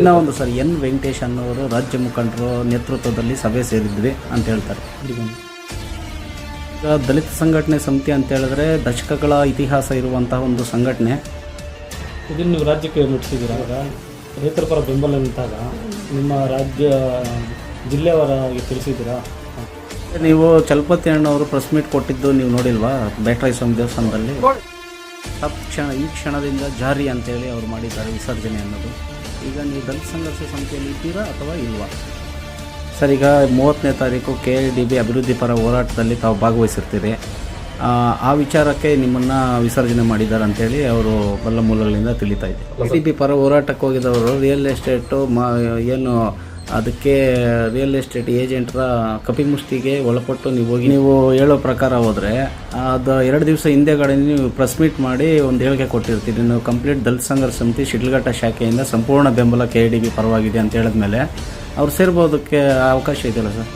ಇನ್ನ ಒಂದು sir N Venkatesh ಅನ್ನೋರು ರಾಜ್ಯ ಮುಖಂಡರು ನೇತೃತ್ವದಲ್ಲಿ ಸಭೆ ಸೇರಿದ್ವಿ ಅಂತ ಹೇಳ್ತಾರೆ. ಈಗ ದಲಿತ ಸಂಘಟನೆ ಸಮಿತಿ ಅಂತ ಹೇಳಿದ್ರೆ ದಶಕಗಳ ಇತಿಹಾಸ ಇರುವಂತಹ ಒಂದು ಸಂಘಟನೆ. ಇದನ್ನು ನೀವು ರಾಜ್ಯಕ್ಕೆ ಮುಟ್ಟಿಸಿದ್ದೀರಾ ರೈತರ ಪರ ಬೆಂಬಲ ನಿಂತಾಗ ನಿಮ್ಮ ರಾಜ್ಯ ಜಿಲ್ಲೆಯವರಾಗಿ ತಿಳಿಸಿದ್ದೀರಾ? ನೀವು ಚಲಪತಿ ಅಣ್ಣವರು ಪ್ರೆಸ್ ಮೀಟ್ ಕೊಟ್ಟಿದ್ದು ನೀವು ನೋಡಿಲ್ವಾ? ಬ್ಯಾಟ್ರಾಯಿ ಸ್ವಾಮಿ ದೇವಸ್ಥಾನದಲ್ಲಿ? ತಕ್ಷಣ ಈ ಕ್ಷಣದಿಂದ ಜಾರಿ ಅಂತೇಳಿ ಅವ್ರು ಮಾಡಿದ್ದಾರೆ ವಿಸರ್ಜನೆ ಅನ್ನೋದು. ಈಗ ನೀವು ದಲಿತ ಸಂಘರ್ಷ ಸಮಿತಿಯಲ್ಲಿ ಇದ್ದೀರಾ ಅಥವಾ ಇಲ್ವಾ? ಸರ್ ಈಗ ಮೂವತ್ತನೇ ತಾರೀಕು ಕೆ ಎಲ್ ಡಿ ಬಿ ಅಭಿವೃದ್ಧಿ ಪರ ಹೋರಾಟದಲ್ಲಿ ತಾವು ಭಾಗವಹಿಸಿರ್ತೀರಿ. ಆ, ವಿಚಾರಕ್ಕೆ ನಿಮ್ಮನ್ನು ವಿಸರ್ಜನೆ ಮಾಡಿದ್ದಾರೆ ಅಂತೇಳಿ ಅವರು ಬಲ್ಲ ಮೂಲಗಳಿಂದ ತಿಳಿತಾ ಇದೆ ಡಿ ಬಿ ಪರ ಹೋರಾಟಕ್ಕೆ ಹೋಗಿದವರು ರಿಯಲ್ ಎಸ್ಟೇಟು ಮ ಏನು ಅದಕ್ಕೆ ರಿಯಲ್ ಎಸ್ಟೇಟ್ ಏಜೆಂಟ್ರ ಕಪಿಮುಷ್ಟಿಗೆ ಒಳಪಟ್ಟು ನೀವು ಹೋಗಿ ನೀವು ಹೇಳೋ ಪ್ರಕಾರ ಹೋದರೆ, ಅದು ಎರಡು ದಿವಸ ಹಿಂದೆಗಡೆ ನೀವು ಪ್ರೆಸ್ ಮೀಟ್ ಮಾಡಿ ಒಂದು ಹೇಳಿಕೆ ಕೊಟ್ಟಿರ್ತೀರಿ. ನೀವು ಕಂಪ್ಲೀಟ್ ದಲಿತ ಸಂಘರ್ಷ ಸಮಿತಿ ಶಿಡ್ಲಘಟ್ಟ ಶಾಖೆಯಿಂದ ಸಂಪೂರ್ಣ ಬೆಂಬಲ ಕೆ ಡಿ ಬಿ ಪರವಾಗಿದೆ ಅಂತ ಹೇಳಿದ್ಮೇಲೆ ಅವ್ರು ಸೇರ್ಬೋದಕ್ಕೆ ಅವಕಾಶ ಇದೆಯಲ್ಲ ಸರ್?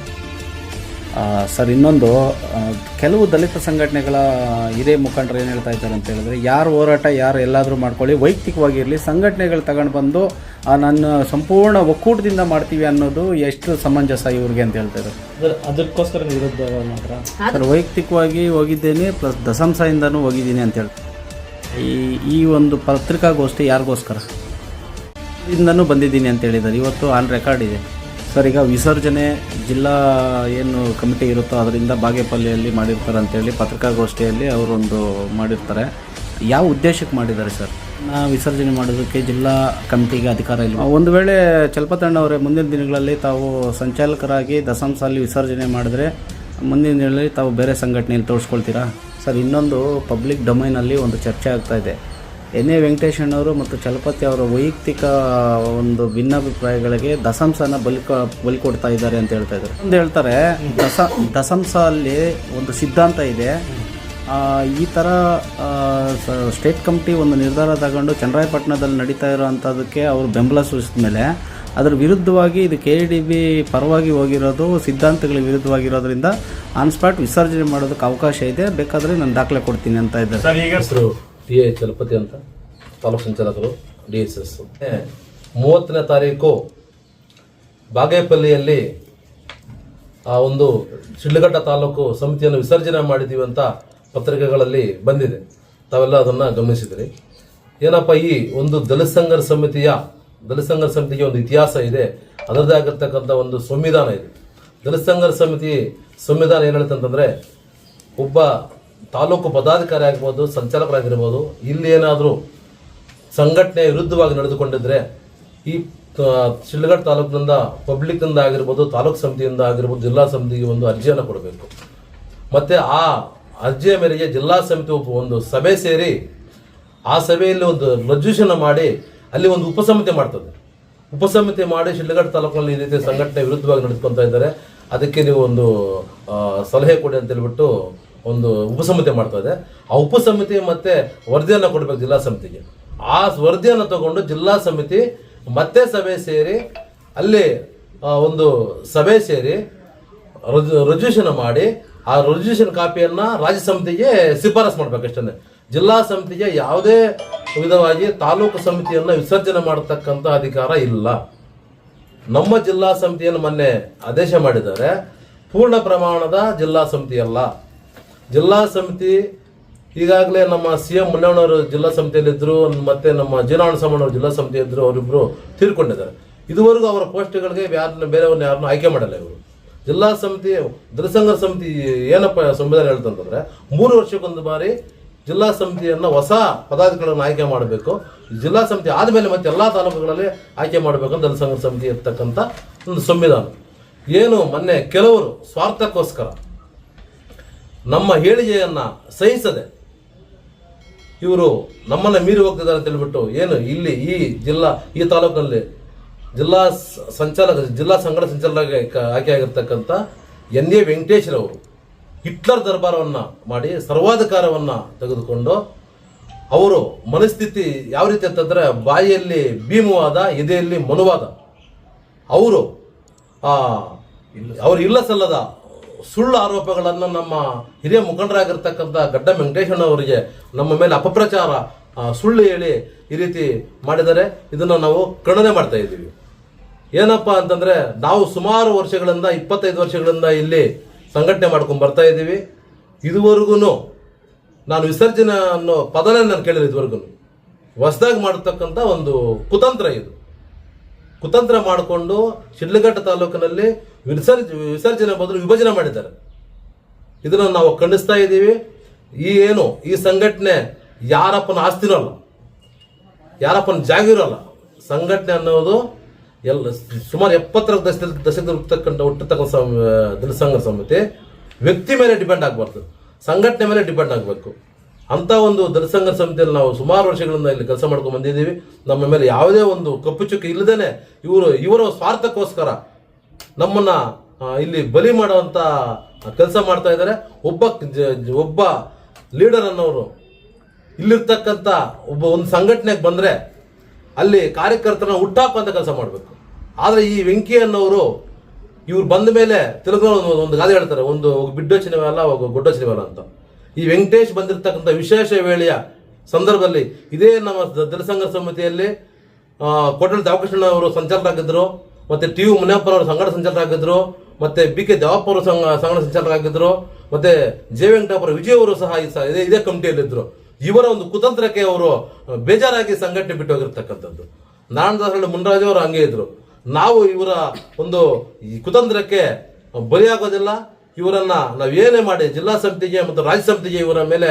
ಸರ್, ಇನ್ನೊಂದು ಕೆಲವು ದಲಿತ ಸಂಘಟನೆಗಳ ಹಿರಿಯ ಮುಖಂಡರು ಏನು ಹೇಳ್ತಾ ಇದ್ದಾರೆ ಅಂತ ಹೇಳಿದ್ರೆ, ಯಾರು ಹೋರಾಟ ಯಾರು ಎಲ್ಲಾದರೂ ಮಾಡ್ಕೊಳ್ಳಿ ವೈಯಕ್ತಿಕವಾಗಿರಲಿ ಸಂಘಟನೆಗಳು ತಗೊಂಡು ಬಂದು ಆ, ನನ್ನ ಸಂಪೂರ್ಣ ಒಕ್ಕೂಟದಿಂದ ಮಾಡ್ತೀವಿ ಅನ್ನೋದು ಎಷ್ಟು ಸಮಂಜಸ ಇವ್ರಿಗೆ ಅಂತ ಹೇಳ್ತಾರೆ. ಅದಕ್ಕೋಸ್ಕರ ವಿರುದ್ಧ ಸರ್ ವೈಯಕ್ತಿಕವಾಗಿ ಹೋಗಿದ್ದೇನೆ ಪ್ಲಸ್ ದಸಂಸದಿಂದನೂ ಹೋಗಿದ್ದೀನಿ ಅಂತ ಹೇಳ್ತಾರೆ. ಈ ಈ ಒಂದು ಪತ್ರಿಕಾಗೋಷ್ಠಿ ಯಾರಿಗೋಸ್ಕರ? ಇಂದನೂ ಬಂದಿದ್ದೀನಿ ಅಂತ ಹೇಳಿದ್ದಾರೆ. ಇವತ್ತು ಆನ್ ರೆಕಾರ್ಡ್ ಇದೆ. ಸರ್ ಈಗ ವಿಸರ್ಜನೆ ಜಿಲ್ಲಾ ಏನು ಕಮಿಟಿ ಇರುತ್ತೋ ಅದರಿಂದ ಬಾಗೇಪಲ್ಲಿಯಲ್ಲಿ ಮಾಡಿರ್ತಾರೆ ಅಂತೇಳಿ ಪತ್ರಿಕಾಗೋಷ್ಠಿಯಲ್ಲಿ ಅವರೊಂದು ಮಾಡಿರ್ತಾರೆ. ಯಾವ ಉದ್ದೇಶಕ್ಕೆ ಮಾಡಿದ್ದಾರೆ ಸರ್? ವಿಸರ್ಜನೆ ಮಾಡೋದಕ್ಕೆ ಜಿಲ್ಲಾ ಕಮಿಟಿಗೆ ಅಧಿಕಾರ ಇಲ್ಲ ಒಂದು ವೇಳೆ ಚಲಪತಣ್ಣವರೇ ಮುಂದಿನ ದಿನಗಳಲ್ಲಿ ತಾವು ಸಂಚಾಲಕರಾಗಿ ದಸಂಸಲ್ಲಿ ವಿಸರ್ಜನೆ ಮಾಡಿದ್ರೆ ಮುಂದಿನ ದಿನಗಳಲ್ಲಿ ತಾವು ಬೇರೆ ಸಂಘಟನೆಯಲ್ಲಿ ತೋರಿಸ್ಕೊಳ್ತೀರಾ? ಸರ್, ಇನ್ನೊಂದು ಪಬ್ಲಿಕ್ ಡೊಮೈನಲ್ಲಿ ಒಂದು ಚರ್ಚೆ ಆಗ್ತಾ ಇದೆ. ಎನ್ ಎ ವೆಂಕಟೇಶಣ್ಣವರು ಮತ್ತು ಚಲಪತಿ ಅವರ ವೈಯಕ್ತಿಕ ಒಂದು ಭಿನ್ನಾಭಿಪ್ರಾಯಗಳಿಗೆ ದಸಂಸನ ಬಲಿ ಬಲಿಕೊಡ್ತಾ ಬಲಿ ಕೊಡ್ತಾ ಇದ್ದಾರೆ ಅಂತ ಹೇಳ್ತಾ ಇದ್ದಾರೆ. ಒಂದು ಹೇಳ್ತಾರೆ, ದಸ ದಸಂಸ ಅಲ್ಲಿ ಒಂದು ಸಿದ್ಧಾಂತ ಇದೆ. ಈ ಥರ ಸ್ಟೇಟ್ ಕಮಿಟಿ ಒಂದು ನಿರ್ಧಾರ ತಗೊಂಡು ಚನ್ನರಾಯಪಟ್ಟಣದಲ್ಲಿ ನಡೀತಾ ಇರೋವಂಥದ್ದಕ್ಕೆ ಅವರು ಬೆಂಬಲ ಸೂಚಿಸಿದ ಮೇಲೆ ಅದರ ವಿರುದ್ಧವಾಗಿ ಇದು ಕೆ ಡಿ ಬಿ ಪರವಾಗಿ ಹೋಗಿರೋದು ಸಿದ್ಧಾಂತಗಳಿಗೆ ವಿರುದ್ಧವಾಗಿರೋದ್ರಿಂದ ಆನ್ ಸ್ಪಾಟ್ ವಿಸರ್ಜನೆ ಮಾಡೋದಕ್ಕೆ ಅವಕಾಶ ಇದೆ, ಬೇಕಾದರೆ ನಾನು ದಾಖಲೆ ಕೊಡ್ತೀನಿ ಅಂತ ಇದ್ದಾರೆ. ಹೆಸರು ಟಿ ಎ ಚಲಪತಿ ಅಂತ, ತಾಲೂಕು ಸಂಚಾಲಕರು, ಡಿ ಎಸ್. ಎಸ್ ಮೂವತ್ತನೇ ತಾರೀಕು ಬಾಗೇಪಲ್ಲಿಯಲ್ಲಿ ಆ ಒಂದು ಶಿಡ್ಲಘಟ್ಟ ತಾಲೂಕು ಸಮಿತಿಯನ್ನು ವಿಸರ್ಜನೆ ಮಾಡಿದ್ದೀವಿ ಅಂತ ಪತ್ರಿಕೆಗಳಲ್ಲಿ ಬಂದಿದೆ. ತಾವೆಲ್ಲ ಅದನ್ನು ಗಮನಿಸಿದ್ರಿ. ಏನಪ್ಪ, ಈ ಒಂದು ದಲಿತ ಸಂಘರ್ ಸಮಿತಿಯ ದಲಿತ ಸಂಘರ್ ಸಮಿತಿಗೆ ಒಂದು ಇತಿಹಾಸ ಇದೆ. ಅದರದೇ ಆಗಿರ್ತಕ್ಕಂಥ ಒಂದು ಸಂವಿಧಾನ ಇದೆ. ದಲಿತ ಸಂಘರ್ ಸಮಿತಿ ಸಂವಿಧಾನ ಏನು ಹೇಳುತ್ತೆ ಅಂತಂದರೆ, ಒಬ್ಬ ತಾಲೂಕು ಪದಾಧಿಕಾರಿ ಆಗ್ಬೋದು ಸಂಚಾಲಕರಾಗಿರ್ಬೋದು ಇಲ್ಲಿ ಏನಾದರೂ ಸಂಘಟನೆ ವಿರುದ್ಧವಾಗಿ ನಡೆದುಕೊಂಡಿದ್ರೆ, ಈ ಶಿಳ್ಗಡ್ ತಾಲೂಕಿನಿಂದ, ಪಬ್ಲಿಕ್ನಿಂದ ಆಗಿರ್ಬೋದು, ತಾಲೂಕು ಸಮಿತಿಯಿಂದ ಆಗಿರ್ಬೋದು, ಜಿಲ್ಲಾ ಸಮಿತಿಗೆ ಒಂದು ಅರ್ಜಿಯನ್ನು ಕೊಡಬೇಕು. ಮತ್ತೆ ಆ ಅರ್ಜಿಯ ಮೇರೆಗೆ ಜಿಲ್ಲಾ ಸಮಿತಿ ಒಂದು ಸಭೆ ಸೇರಿ ಆ ಸಭೆಯಲ್ಲಿ ಒಂದು ರಜಿಸ್ಟ್ರೇಷನ್ ಮಾಡಿ ಅಲ್ಲಿ ಒಂದು ಉಪಸಮಿತಿ ಮಾಡ್ತದೆ. ಉಪಸಮಿತಿ ಮಾಡಿ ಶಿಡ್ಲಘಟ್ಟ ತಾಲೂಕಿನಲ್ಲಿ ಈ ರೀತಿ ಸಂಘಟನೆ ವಿರುದ್ಧವಾಗಿ ನಡೆದುಕೊಂತ ಇದ್ದಾರೆ. ಅದಕ್ಕೆ ನೀವು ಒಂದು ಸಲಹೆ ಕೊಡಿ ಅಂತ ಹೇಳ್ಬಿಟ್ಟು ಒಂದು ಉಪಸಮಿತಿ ಮಾಡ್ತಾ ಇದೆ. ಆ ಉಪಸಮಿತಿ ಮತ್ತೆ ವರದಿಯನ್ನು ಕೊಡಬೇಕು ಜಿಲ್ಲಾ ಸಮಿತಿಗೆ. ಆ ವರದಿಯನ್ನು ತಗೊಂಡು ಜಿಲ್ಲಾ ಸಮಿತಿ ಮತ್ತೆ ಸಭೆ ಸೇರಿ ಅಲ್ಲಿ ಒಂದು ಸಭೆ ಸೇರಿ ರಜಿಸ್ಟ್ರೇಷನ್ ಮಾಡಿ ಆ ರಿಜಿಸ್ಟ್ರೇಷನ್ ಕಾಪಿಯನ್ನ ರಾಜ್ಯ ಸಮಿತಿಗೆ ಶಿಫಾರಸ್ ಮಾಡ್ಬೇಕು ಅಷ್ಟೇ. ಜಿಲ್ಲಾ ಸಮಿತಿಗೆ ಯಾವುದೇ ವಿಧವಾಗಿ ತಾಲೂಕು ಸಮಿತಿಯನ್ನ ವಿಸರ್ಜನೆ ಮಾಡತಕ್ಕಂತ ಅಧಿಕಾರ ಇಲ್ಲ. ನಮ್ಮ ಜಿಲ್ಲಾ ಸಮಿತಿಯನ್ನು ಮೊನ್ನೆ ಆದೇಶ ಮಾಡಿದ್ದಾರೆ. ಪೂರ್ಣ ಪ್ರಮಾಣದ ಜಿಲ್ಲಾ ಸಮಿತಿ ಅಲ್ಲ. ಜಿಲ್ಲಾ ಸಮಿತಿ ಈಗಾಗಲೇ ನಮ್ಮ ಸಿ ಎಂ ಮುನ್ನಣ್ಣವರು ಜಿಲ್ಲಾ ಸಮಿತಿಯಲ್ಲಿದ್ದರು ಮತ್ತೆ ನಮ್ಮ ಜೀನಾವಣ ಸಾಮಣ್ಣವರು ಜಿಲ್ಲಾ ಸಮಿತಿ ಇದ್ರು, ಅವರಿಬ್ರು ತೀರ್ಕೊಂಡಿದ್ದಾರೆ. ಇದುವರೆಗೂ ಅವರ ಪೋಸ್ಟ್ಗಳಿಗೆ ಯಾರನ್ನ ಬೇರೆಯವ್ರನ್ನ ಯಾರನ್ನೂ ಆಯ್ಕೆ ಮಾಡಲ್ಲ ಇವರು. ಜಿಲ್ಲಾ ಸಮಿತಿ ದಲಿಸಂಘ ಸಮಿತಿ ಏನಪ್ಪ ಸಂವಿಧಾನ ಹೇಳ್ತಂತಂದ್ರೆ ಮೂರು ವರ್ಷಕ್ಕೊಂದು ಬಾರಿ ಜಿಲ್ಲಾ ಸಮಿತಿಯನ್ನು ಹೊಸ ಪದಾಧಿಕಾರಿಗಳನ್ನು ಆಯ್ಕೆ ಮಾಡಬೇಕು. ಜಿಲ್ಲಾ ಸಮಿತಿ ಆದಮೇಲೆ ಮತ್ತೆ ಎಲ್ಲ ತಾಲೂಕುಗಳಲ್ಲಿ ಆಯ್ಕೆ ಮಾಡಬೇಕು ಅಂತ ಸಮಿತಿ ಇರ್ತಕ್ಕಂಥ ಒಂದು ಸಂವಿಧಾನ. ಏನು ಮೊನ್ನೆ ಕೆಲವರು ಸ್ವಾರ್ಥಕ್ಕೋಸ್ಕರ ನಮ್ಮ ಹೇಳಿಕೆಯನ್ನು ಸಹಿಸದೆ ಇವರು ನಮ್ಮನ್ನು ಮೀರಿ ಹೋಗ್ತಿದ್ದಾರೆ ಅಂತ ಹೇಳ್ಬಿಟ್ಟು ಏನು ಇಲ್ಲಿ ಈ ಜಿಲ್ಲಾ, ಈ ತಾಲೂಕಿನಲ್ಲಿ ಜಿಲ್ಲಾ ಸಂಚಾಲಕ, ಜಿಲ್ಲಾ ಸಂಘಟ ಸಂಚಾಲಕ ಆಯ್ಕೆ ಆಗಿರ್ತಕ್ಕಂಥ ಎನ್ ಎ ವೆಂಕಟೇಶ್ರವರು ಹಿಟ್ಲರ್ ದರ್ಬಾರವನ್ನು ಮಾಡಿ ಸರ್ವಾಧಿಕಾರವನ್ನು ತೆಗೆದುಕೊಂಡು ಅವರು ಮನಸ್ಥಿತಿ ಯಾವ ರೀತಿ ಅಂತಂದ್ರೆ ಬಾಯಿಯಲ್ಲಿ ಭೀಮವಾದ, ಎದೆಯಲ್ಲಿ ಮನುವಾದ. ಅವರು ಅವರು ಇಲ್ಲ ಸಲ್ಲದ ಸುಳ್ಳು ಆರೋಪಗಳನ್ನು ನಮ್ಮ ಹಿರಿಯ ಮುಖಂಡರಾಗಿರ್ತಕ್ಕಂಥ ಗಡ್ಡ ವೆಂಕಟೇಶಣ್ಣವರಿಗೆ ನಮ್ಮ ಮೇಲೆ ಅಪಪ್ರಚಾರ ಸುಳ್ಳು ಹೇಳಿ ಈ ರೀತಿ ಮಾಡಿದರೆ ಇದನ್ನು ನಾವು ಖಂಡನೆ ಮಾಡ್ತಾ ಇದ್ದೀವಿ. ಏನಪ್ಪ ಅಂತಂದ್ರೆ ನಾವು ಸುಮಾರು ವರ್ಷಗಳಿಂದ, ಇಪ್ಪತ್ತೈದು ವರ್ಷಗಳಿಂದ ಇಲ್ಲಿ ಸಂಘಟನೆ ಮಾಡ್ಕೊಂಡು ಬರ್ತಾ ಇದ್ದೀವಿ. ಇದುವರೆಗೂ ನಾನು ವಿಸರ್ಜನೆ ಅನ್ನೋ ಪದನೇ ನಾನು ಕೇಳಿಲ್ಲ ಇದುವರೆಗೂ. ಹೊಸದಾಗಿ ಮಾಡತಕ್ಕಂಥ ಒಂದು ಕುತಂತ್ರ ಇದು. ಕುತಂತ್ರ ಮಾಡಿಕೊಂಡು ಶಿಡ್ಲಘಟ್ಟ ತಾಲೂಕಿನಲ್ಲಿ ವಿಸರ್ಜ, ವಿಸರ್ಜನೆ ಬದಲು ವಿಭಜನೆ ಮಾಡಿದ್ದಾರೆ. ಇದನ್ನು ನಾವು ಖಂಡಿಸ್ತಾ ಇದ್ದೀವಿ. ಈ ಏನು, ಈ ಸಂಘಟನೆ ಯಾರಪ್ಪನ ಆಸ್ತಿನೂ ಅಲ್ಲ. ಯಾರಪ್ಪನ ಜಾಗಿರೋಲ್ಲ ಸಂಘಟನೆ ಅನ್ನೋದು ಎಲ್ಲ ಸುಮಾರು ಎಪ್ಪತ್ತರ ದಶಕದ ದಶಕದಲ್ಲಿ ಹುಟ್ಟತಕ್ಕಂಥ ಹುಟ್ಟತಕ್ಕಂಥ ಸಂ- ದಲಿತ ಸಮಿತಿ ವ್ಯಕ್ತಿ ಮೇಲೆ ಡಿಪೆಂಡ್ ಆಗಬಾರ್ದು. ಸಂಘಟನೆ ಮೇಲೆ ಡಿಪೆಂಡ್ ಆಗಬೇಕು. ಅಂತ ಒಂದು ಜನಸಂಘ ಸಮಿತಿಯಲ್ಲಿ ನಾವು ಸುಮಾರು ವರ್ಷಗಳಿಂದ ಇಲ್ಲಿ ಕೆಲಸ ಮಾಡ್ಕೊಂಡು ಬಂದಿದ್ದೀವಿ. ನಮ್ಮ ಮೇಲೆ ಯಾವುದೇ ಒಂದು ಕಪ್ಪು ಚುಕ್ಕಿ ಇಲ್ಲದೇನೆ ಇವರು, ಇವರ ಸ್ವಾರ್ಥಕ್ಕೋಸ್ಕರ ನಮ್ಮನ್ನ ಇಲ್ಲಿ ಬಲಿ ಮಾಡುವಂಥ ಕೆಲಸ ಮಾಡ್ತಾ ಇದ್ದಾರೆ. ಒಬ್ಬ ಒಬ್ಬ ಲೀಡರ್ ಅನ್ನೋರು ಇಲ್ಲಿರ್ತಕ್ಕಂಥ ಒಬ್ಬ ಒಂದು ಸಂಘಟನೆಗೆ ಬಂದ್ರೆ ಅಲ್ಲಿ ಕಾರ್ಯಕರ್ತನ ಹುಟ್ಟಾಕುವಂಥ ಕೆಲಸ ಮಾಡಬೇಕು. ಆದ್ರೆ ಈ ವೆಂಕಿ ಅನ್ನೋರು ಇವ್ರು ಬಂದ ಮೇಲೆ ತೆಲುಗು ಒಂದು ಗಾದೆ ಹೇಳ್ತಾರೆ. ಒಂದು ಬಿಡ್ಡೋಚನೆ ಅಲ್ಲ ಗೊಡ್ಡ ಸಿನಿಮಾ ಅಂತ. ಈ ವೆಂಕಟೇಶ್ ಬಂದಿರತಕ್ಕಂಥ ವಿಶೇಷ ವೇಳೆಯ ಸಂದರ್ಭದಲ್ಲಿ ಇದೇ ನಮ್ಮ ಜನಸಂಘ ಸಮಿತಿಯಲ್ಲಿ ಕೋಟಲ್ ದಾವಕೃಷ್ಣ ಅವರು ಸಂಚಾಲಕರಾಗಿದ್ದರು ಮತ್ತೆ ಟಿ ಯು ಮುನಿಯಪ್ಪನವರು ಸಂಘಟ ಸಂಚಾಲಕರಾಗಿದ್ದರು ಮತ್ತೆ ಬಿ ಕೆ ದೇವಪ್ಪ ಅವರು ಸಂಘ ಸಂಘಟ ಸಂಚಾಲಕರಾಗಿದ್ದರು ಮತ್ತೆ ಜೆ ವೆಂಕಟಪ್ಪರ ವಿಜಯ್ ಅವರು ಸಹ ಇದೇ ಇದೇ ಕಮಿಟಿಯಲ್ಲಿದ್ದರು ಇವರ ಒಂದು ಕುತಂತ್ರಕ್ಕೆ ಅವರು ಬೇಜಾರಾಗಿ ಸಂಘಟನೆ ಬಿಟ್ಟು ಹೋಗಿರ್ತಕ್ಕಂಥದ್ದು. ನಾರಾಯಣದಾಸ ಮುನ್ರಾಜ್ ಅವರು ಹಂಗೆ ಇದ್ರು. ನಾವು ಇವರ ಒಂದು ಕುತಂತ್ರಕ್ಕೆ ಬಲಿಯಾಗೋದಿಲ್ಲ. ಇವರನ್ನ ನಾವು ಏನೇ ಮಾಡಿ ಜಿಲ್ಲಾ ಸಮಿತಿಗೆ ಮತ್ತು ರಾಜ್ಯ ಸಮಿತಿಗೆ ಇವರ ಮೇಲೆ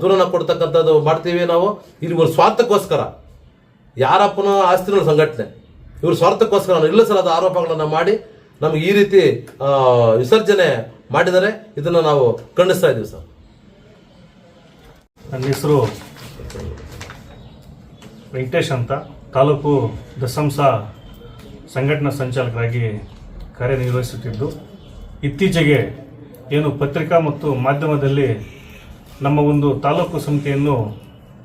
ದೂರನ ಕೊಡ್ತಕ್ಕಂಥದ್ದು ಮಾಡ್ತೀವಿ ನಾವು. ಇವ್ರ ಸ್ವಾರ್ಥಕ್ಕೋಸ್ಕರ. ಯಾರಪ್ಪನ ಆಸ್ತಿನ ಸಂಘಟನೆ. ಇವರು ಸ್ವಾರ್ಥಕ್ಕೋಸ್ಕರ ನಿಲ್ಲಿಸಲಾದ ಆರೋಪಗಳನ್ನು ಮಾಡಿ ನಮ್ಗೆ ಈ ರೀತಿ ವಿಸರ್ಜನೆ ಮಾಡಿದರೆ ಇದನ್ನು ನಾವು ಖಂಡಿಸ್ತಾ ಇದ್ದೀವಿ ಸರ್. ನನ್ನ ಹೆಸರು ವೆಂಕಟೇಶ್ ಅಂತ. ತಾಲೂಕು ದಸಂಸ ಸಂಘಟನಾ ಸಂಚಾಲಕರಾಗಿ ಕಾರ್ಯನಿರ್ವಹಿಸುತ್ತಿದ್ದು, ಇತ್ತೀಚೆಗೆ ಏನು ಪತ್ರಿಕಾ ಮತ್ತು ಮಾಧ್ಯಮದಲ್ಲಿ ನಮ್ಮ ಒಂದು ತಾಲೂಕು ಸಮಿತಿಯನ್ನು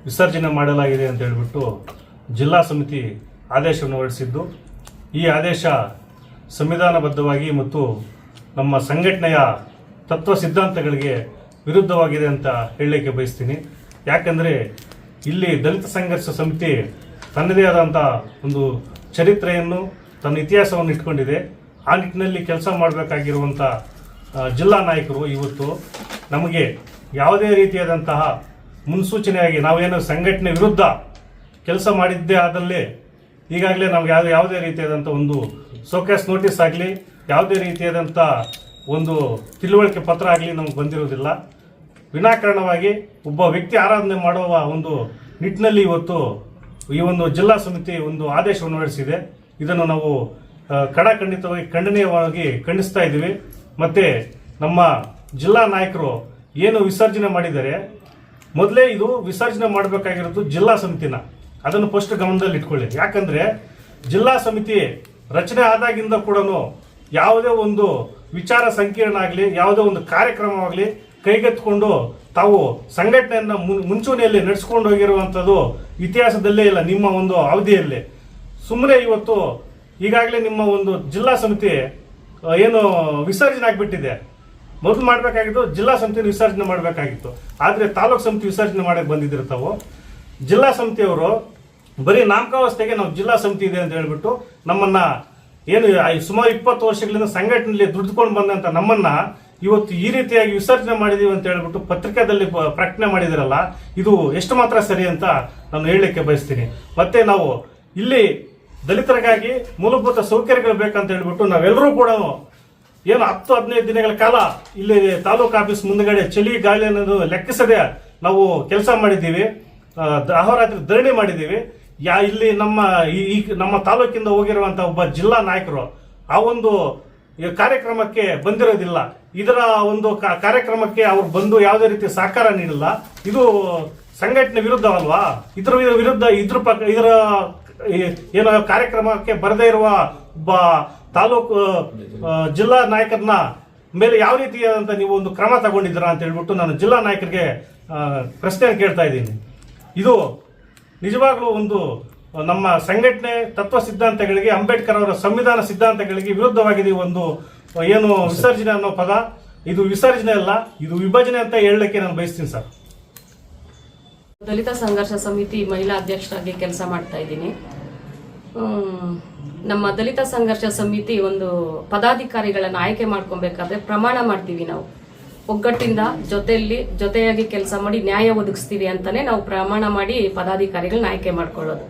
ವಿಸರ್ಜನೆ ಮಾಡಲಾಗಿದೆ ಅಂತ ಹೇಳಿಬಿಟ್ಟು ಜಿಲ್ಲಾ ಸಮಿತಿ ಆದೇಶವನ್ನು ಹೊರಡಿಸಿದ್ದು, ಈ ಆದೇಶ ಸಂವಿಧಾನಬದ್ಧವಾಗಿ ಮತ್ತು ನಮ್ಮ ಸಂಘಟನೆಯ ತತ್ವ ಸಿದ್ಧಾಂತಗಳಿಗೆ ವಿರುದ್ಧವಾಗಿದೆ ಅಂತ ಹೇಳಲಿಕ್ಕೆ ಬಯಸ್ತೀನಿ. ಯಾಕಂದರೆ ಇಲ್ಲಿ ದಲಿತ ಸಂಘರ್ಷ ಸಮಿತಿ ತನ್ನದೇ ಆದಂಥ ಒಂದು ಚರಿತ್ರೆಯನ್ನು ತನ್ನ ಇತಿಹಾಸವನ್ನು ಇಟ್ಕೊಂಡಿದೆ. ಆ ನಿಟ್ಟಿನಲ್ಲಿ ಕೆಲಸ ಮಾಡಬೇಕಾಗಿರುವಂಥ ಜಿಲ್ಲಾ ನಾಯಕರು ಇವತ್ತು ನಮಗೆ ಯಾವುದೇ ರೀತಿಯಾದಂತಹ ಮುನ್ಸೂಚನೆಯಾಗಿ ನಾವೇನು ಸಂಘಟನೆ ವಿರುದ್ಧ ಕೆಲಸ ಮಾಡಿದ್ದೇ ಆದಲ್ಲಿ ಈಗಾಗಲೇ ನಮ್ಗೆ ಯಾವುದೇ ಯಾವುದೇ ರೀತಿಯಾದಂಥ ಒಂದು ಸೋಕ್ಯಾಸ್ ನೋಟಿಸ್ ಆಗಲಿ, ಯಾವುದೇ ರೀತಿಯಾದಂಥ ಒಂದು ತಿಳುವಳಿಕೆ ಪತ್ರ ಆಗಲಿ ನಮ್ಗೆ ಬಂದಿರೋದಿಲ್ಲ. ವಿನಾಕಾರಣವಾಗಿ ಒಬ್ಬ ವ್ಯಕ್ತಿ ಆರಾಧನೆ ಮಾಡುವ ಒಂದು ನಿಟ್ಟಿನಲ್ಲಿ ಇವತ್ತು ಈ ಒಂದು ಜಿಲ್ಲಾ ಸಮಿತಿ ಒಂದು ಆದೇಶವನ್ನು ಹೊರಡಿಸಿದೆ. ಇದನ್ನು ನಾವು ಕಡಾಖಂಡಿತವಾಗಿ ಖಂಡನೀಯವಾಗಿ ಖಂಡಿಸ್ತಾ ಇದ್ದೀವಿ. ಮತ್ತೆ ನಮ್ಮ ಜಿಲ್ಲಾ ನಾಯಕರು ಏನು ವಿಸರ್ಜನೆ ಮಾಡಿದ್ದಾರೆ, ಮೊದಲೇ ಇದು ವಿಸರ್ಜನೆ ಮಾಡಬೇಕಾಗಿರೋದು ಜಿಲ್ಲಾ ಸಮಿತಿನ. ಅದನ್ನು ಫಸ್ಟ್ ಗಮನದಲ್ಲಿ ಇಟ್ಕೊಳ್ಳಿ. ಯಾಕಂದ್ರೆ ಜಿಲ್ಲಾ ಸಮಿತಿ ರಚನೆ ಆದಾಗಿಂದ ಕೂಡ ಯಾವುದೇ ಒಂದು ವಿಚಾರ ಸಂಕೀರ್ಣ ಆಗಲಿ, ಯಾವುದೇ ಒಂದು ಕಾರ್ಯಕ್ರಮವಾಗಲಿ ಕೈಗೆತ್ತಿಕೊಂಡು ತಾವು ಸಂಘಟನೆಯನ್ನ ಮುಂಚೂಣಿಯಲ್ಲಿ ನಡೆಸ್ಕೊಂಡು ಹೋಗಿರುವಂಥದ್ದು ಇತಿಹಾಸದಲ್ಲೇ ಇಲ್ಲ, ನಿಮ್ಮ ಒಂದು ಅವಧಿಯಲ್ಲಿ. ಸುಮ್ಮನೆ ಇವತ್ತು ಈಗಾಗಲೇ ನಿಮ್ಮ ಒಂದು ಜಿಲ್ಲಾ ಸಮಿತಿ ಏನು ವಿಸರ್ಜನೆ ಆಗಿಬಿಟ್ಟಿದೆ. ಮೊದಲು ಮಾಡಬೇಕಾಗಿತ್ತು ಜಿಲ್ಲಾ ಸಮಿತಿ ವಿಸರ್ಜನೆ ಮಾಡಬೇಕಾಗಿತ್ತು. ಆದರೆ ತಾಲೂಕು ಸಮಿತಿ ವಿಸರ್ಜನೆ ಮಾಡಕ್ಕೆ ಬಂದಿದ್ದಿರ್ತಾವೆ. ತಾವು ಜಿಲ್ಲಾ ಸಮಿತಿಯವರು ಬರೀ ನಾಮಕಾವಸ್ಥೆಗೆ ನಾವು ಜಿಲ್ಲಾ ಸಮಿತಿ ಇದೆ ಅಂತ ಹೇಳ್ಬಿಟ್ಟು ನಮ್ಮನ್ನ ಏನು ಸುಮಾರು ಇಪ್ಪತ್ತು ವರ್ಷಗಳಿಂದ ಸಂಘಟನೆಯಲ್ಲಿ ದುಡ್ದುಕೊಂಡು ಬಂದಂತ ನಮ್ಮನ್ನ ಇವತ್ತು ಈ ರೀತಿಯಾಗಿ ವಿಸರ್ಜನೆ ಮಾಡಿದೀವಿ ಅಂತ ಹೇಳ್ಬಿಟ್ಟು ಪತ್ರಿಕಾದಲ್ಲಿ ಪ್ರಕಟಣೆ ಮಾಡಿದಿರಲ್ಲ, ಇದು ಎಷ್ಟು ಮಾತ್ರ ಸರಿ ಅಂತ ನಾನು ಹೇಳಲಿಕ್ಕೆ ಬಯಸ್ತೀನಿ. ಮತ್ತೆ ನಾವು ಇಲ್ಲಿ ದಲಿತರಿಗಾಗಿ ಮೂಲಭೂತ ಸೌಕರ್ಯಗಳು ಬೇಕಂತ ಹೇಳ್ಬಿಟ್ಟು ನಾವೆಲ್ಲರೂ ಕೂಡ ಏನು ಹತ್ತು, ಹದಿನೈದು ದಿನಗಳ ಕಾಲ ಇಲ್ಲಿ ತಾಲೂಕು ಆಫೀಸ್ ಮುಂದಗಡೆ ಚಳಿ ಗಾಳಿ ಅನ್ನೋದು ಲೆಕ್ಕಿಸದೆ ನಾವು ಕೆಲಸ ಮಾಡಿದ್ದೀವಿ. ಅಹೋರಾತ್ರಿ ಧರಣಿ ಮಾಡಿದ್ದೀವಿ. ಯಾ, ಇಲ್ಲಿ ನಮ್ಮ ಈ- ನಮ್ಮ ತಾಲೂಕಿಂದ ಹೋಗಿರುವಂತ ಒಬ್ಬ ಜಿಲ್ಲಾ ನಾಯಕರು, ಆ ಒಂದು ಕಾರ್ಯಕ್ರಮಕ್ಕೆ ಬಂದಿರೋದಿಲ್ಲ. ಇದರ ಒಂದು ಕಾರ್ಯಕ್ರಮಕ್ಕೆ ಅವ್ರು ಬಂದು ಯಾವುದೇ ರೀತಿ ಸಹಕಾರ ನೀಡಿಲ್ಲ. ಇದು ಸಂಘಟನೆ ವಿರುದ್ಧವಲ್ವಾ? ಇದ್ರ ವಿರುದ್ಧ, ಇದ್ರ ಪಕ್ಕ, ಇದರ ಏನೋ ಕಾರ್ಯಕ್ರಮಕ್ಕೆ ಬರದೇ ಇರುವ ಒಬ್ಬ ತಾಲೂಕು ಜಿಲ್ಲಾ ನಾಯಕರನ್ನ ಮೇಲೆ ಯಾವ ರೀತಿಯಾದಂತ ನೀವು ಒಂದು ಕ್ರಮ ತಗೊಂಡಿದ್ದೀರಾ ಅಂತ ಹೇಳ್ಬಿಟ್ಟು ನಾನು ಜಿಲ್ಲಾ ನಾಯಕರಿಗೆ ಪ್ರಶ್ನೆ ಕೇಳ್ತಾ ಇದ್ದೀನಿ. ಇದು ನಿಜವಾಗ್ಲೂ ಒಂದು ನಮ್ಮ ಸಂಘಟನೆ ತತ್ವ ಸಿದ್ಧಾಂತಗಳಿಗೆ, ಅಂಬೇಡ್ಕರ್ ಅವರ ಸಂವಿಧಾನ ಸಿದ್ಧಾಂತಗಳಿಗೆ ವಿರುದ್ಧವಾಗಿದೆ ಒಂದು, ಏನು ವಿಸರ್ಜನೆ ಅನ್ನೋ ಪದ, ಇದು ವಿಸರ್ಜನೆ ಅಲ್ಲ, ಇದು ವಿಭಜನೆ ಅಂತ ಹೇಳಲಿಕ್ಕೆ ನಾನು ಬಯಸ್ತೀನಿ ಸರ್. ದಲಿತ ಸಂಘರ್ಷ ಸಮಿತಿ ಮಹಿಳಾ ಅಧ್ಯಕ್ಷರಾಗಿ ಕೆಲಸ ಮಾಡ್ತಾ ಇದ್ದೀನಿ. ನಮ್ಮ ದಲಿತ ಸಂಘರ್ಷ ಸಮಿತಿ ಒಂದು ಪದಾಧಿಕಾರಿಗಳನ್ನು ಆಯ್ಕೆ ಮಾಡ್ಕೊಬೇಕಾದ್ರೆ ಪ್ರಮಾಣ ಮಾಡ್ತೀವಿ ನಾವು. ಒಗ್ಗಟ್ಟಿಂದ ಜೊತೆಯಲ್ಲಿ, ಜೊತೆಯಾಗಿ ಕೆಲಸ ಮಾಡಿ ನ್ಯಾಯ ಒದಗಿಸ್ತೀವಿ ಅಂತಾನೆ ನಾವು ಪ್ರಮಾಣ ಮಾಡಿ ಪದಾಧಿಕಾರಿಗಳನ್ನ ಆಯ್ಕೆ ಮಾಡ್ಕೊಳ್ಳೋದು.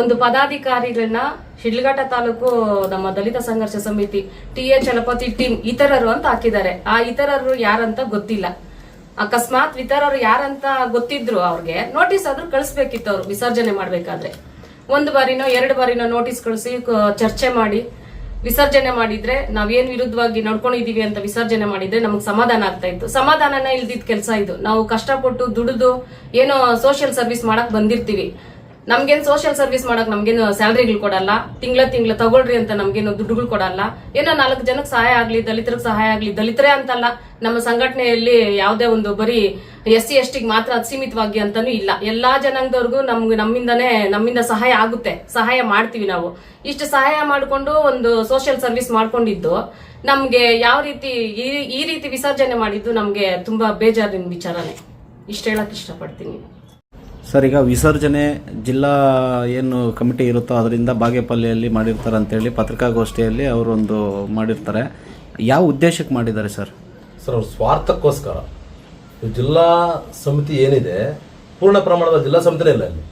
ಒಂದು ಪದಾಧಿಕಾರಿಗಳನ್ನ ಶಿಡ್ಲಘಟ್ಟ ತಾಲೂಕು ನಮ್ಮ ದಲಿತ ಸಂಘರ್ಷ ಸಮಿತಿ ಟಿ ಎ ಚಲಪತಿ ಟೀಮ್ ಇತರರು ಅಂತ ಹಾಕಿದ್ದಾರೆ. ಆ ಇತರರು ಯಾರಂತ ಗೊತ್ತಿಲ್ಲ. ಅಕಸ್ಮಾತ್ ವಿತರರು ಯಾರಂತ ಗೊತ್ತಿದ್ರು ಅವ್ರಿಗೆ ನೋಟಿಸ್ ಆದ್ರೂ ಕಳಿಸ್ಬೇಕಿತ್ತು ಅವ್ರು, ವಿಸರ್ಜನೆ ಮಾಡ್ಬೇಕಾದ್ರೆ. ಒಂದು ಬಾರಿನೋ, ಎರಡು ಬಾರಿನೋ ನೋಟಿಸ್ ಕಳಿಸಿ ಚರ್ಚೆ ಮಾಡಿ, ವಿಸರ್ಜನೆ ಮಾಡಿದ್ರೆ, ನಾವೇನ್ ವಿರುದ್ಧವಾಗಿ ನಡ್ಕೊಂಡಿದೀವಿ ಅಂತ ವಿಸರ್ಜನೆ ಮಾಡಿದ್ರೆ ನಮಗೆ ಸಮಾಧಾನ ಆಗ್ತಾ ಇತ್ತು. ಸಮಾಧಾನನ ಇಲ್ದಿದ್ ಕೆಲಸ ಇದು. ನಾವು ಕಷ್ಟಪಟ್ಟು ದುಡಿದು, ಏನೋ ಸೋಷಿಯಲ್ ಸರ್ವಿಸ್ ಮಾಡಕ್ ಬಂದಿರ್ತೀವಿ. ನಮ್ಗೇನ್ ಸೋಷಿಯಲ್ ಸರ್ವಿಸ್ ಮಾಡಕ್ ನಮ್ಗೇನು ಸ್ಯಾಲ್ರಿಗಳು ಕೊಡಲ್ಲ. ತಿಂಗಳ ತಿಂಗಳ ತಗೊಳ್ರಿ ಅಂತ ನಮ್ಗೇನು ದುಡ್ಡುಗಳು ಕೊಡಲ್ಲ. ಏನೋ ನಾಲ್ಕು ಜನಕ್ಕೆ ಸಹಾಯ ಆಗ್ಲಿ, ದಲಿತರಿಗೆ ಸಹಾಯ ಆಗ್ಲಿ, ದಲಿತರೇ ಅಂತಲ್ಲ, ನಮ್ಮ ಸಂಘಟನೆಯಲ್ಲಿ ಯಾವುದೇ ಒಂದು ಬರೀ ಎಸ್ ಸಿ ಎಸ್ ಟಿಗೆ ಮಾತ್ರ ಅದು ಸೀಮಿತವಾಗಿ ಅಂತಾನು ಇಲ್ಲ. ಎಲ್ಲಾ ಜನಾಂಗದವ್ರಿಗೂ ನಮ್ಗೆ, ನಮ್ಮಿಂದನೇ, ನಮ್ಮಿಂದ ಸಹಾಯ ಆಗುತ್ತೆ. ಸಹಾಯ ಮಾಡ್ತೀವಿ ನಾವು. ಇಷ್ಟು ಸಹಾಯ ಮಾಡಿಕೊಂಡು ಒಂದು ಸೋಷಿಯಲ್ ಸರ್ವಿಸ್ ಮಾಡ್ಕೊಂಡಿದ್ದು, ನಮ್ಗೆ ಯಾವ ರೀತಿ, ಈ- ಈ ರೀತಿ ವಿಸರ್ಜನೆ ಮಾಡಿದ್ದು ನಮ್ಗೆ ತುಂಬಾ ಬೇಜಾರಿನ ವಿಚಾರನೇ. ಇಷ್ಟ ಹೇಳಕ್ ಇಷ್ಟಪಡ್ತೀನಿ. ಸರ್ ಈಗ ವಿಸರ್ಜನೆ ಜಿಲ್ಲಾ ಏನು ಕಮಿಟಿ ಇರುತ್ತೋ ಅದರಿಂದ ಬಾಗೇಪಲ್ಲಿಯಲ್ಲಿ ಮಾಡಿರ್ತಾರೆ ಅಂತೇಳಿ ಪತ್ರಿಕಾಗೋಷ್ಠಿಯಲ್ಲಿ ಅವರೊಂದು ಮಾಡಿರ್ತಾರೆ. ಯಾವ ಉದ್ದೇಶಕ್ಕೆ ಮಾಡಿದ್ದಾರೆ ಸರ್? ಸರ್ ಅವ್ರ ಸ್ವಾರ್ಥಕ್ಕೋಸ್ಕರ ಜಿಲ್ಲಾ ಸಮಿತಿ ಏನಿದೆ ಪೂರ್ಣ ಪ್ರಮಾಣದ ಜಿಲ್ಲಾ ಸಮಿತಿನೇ ಇಲ್ಲ ಅಲ್ಲಿ